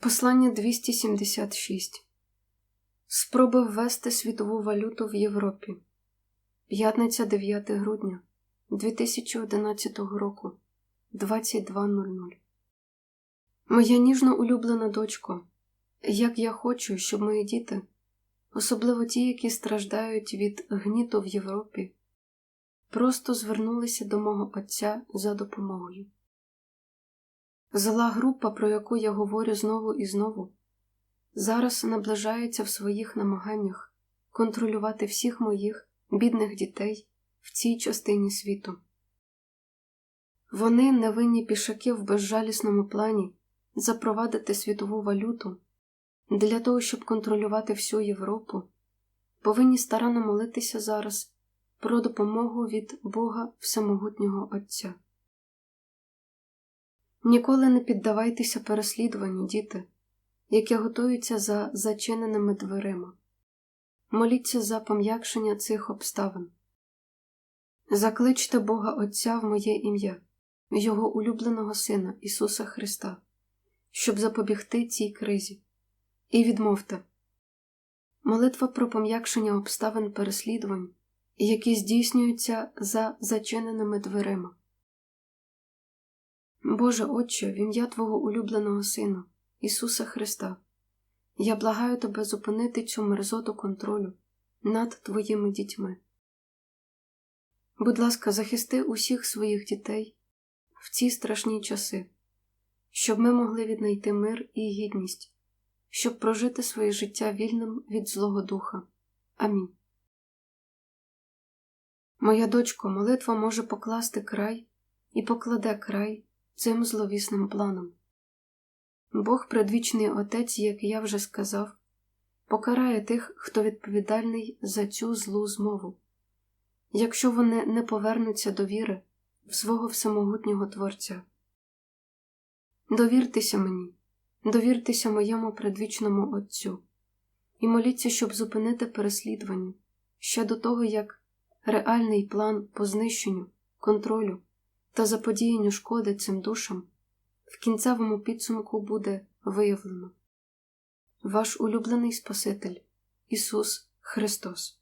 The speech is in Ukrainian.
Послання 276 Спроби ввести світову валюту в Європі. П'ятниця 9 грудня 2011 року 22.00 Моя ніжно улюблена дочко, як я хочу, щоб мої діти, особливо ті, які страждають від гніту в Європі, просто звернулися до мого Отця за допомогою. Зла група, про яку я говорю знову і знову, зараз наближається в своїх намаганнях контролювати всіх моїх бідних дітей в цій частині світу. Вони, невинні пішаки в безжалісному плані, запровадити світову валюту для того, щоб контролювати всю Європу, повинні старанно молитися зараз про допомогу від Бога Всемогутнього Отця. Ніколи не піддавайтеся переслідуванню, діти, яке готуються за зачиненими дверима. Моліться за пом'якшення цих обставин. Закличте Бога Отця в моє ім'я, Його улюбленого Сина Ісуса Христа, щоб запобігти цій кризі, і відмовте молитва про пом'якшення обставин переслідувань, які здійснюються за зачиненими дверима. Боже Отче, в ім'я Твого улюбленого Сина, Ісуса Христа, я благаю Тебе зупинити цю мерзоту контролю над Твоїми дітьми. Будь ласка, захисти усіх своїх дітей в ці страшні часи, щоб ми могли віднайти мир і гідність, щоб прожити своє життя вільним від Злого Духа. Амінь. Моя дочко, молитва може покласти край і покладе край цим зловісним планом. Бог, предвічний Отець, як я вже сказав, покарає тих, хто відповідальний за цю злу змову, якщо вони не повернуться до віри в свого всемогутнього Творця. Довіртеся мені, довіртеся моєму предвічному Отцю і моліться, щоб зупинити переслідування ще до того, як реальний план по знищенню, контролю та заподіянню шкоди цим душам в кінцевому підсумку буде виявлено. Ваш улюблений Спаситель Ісус Христос.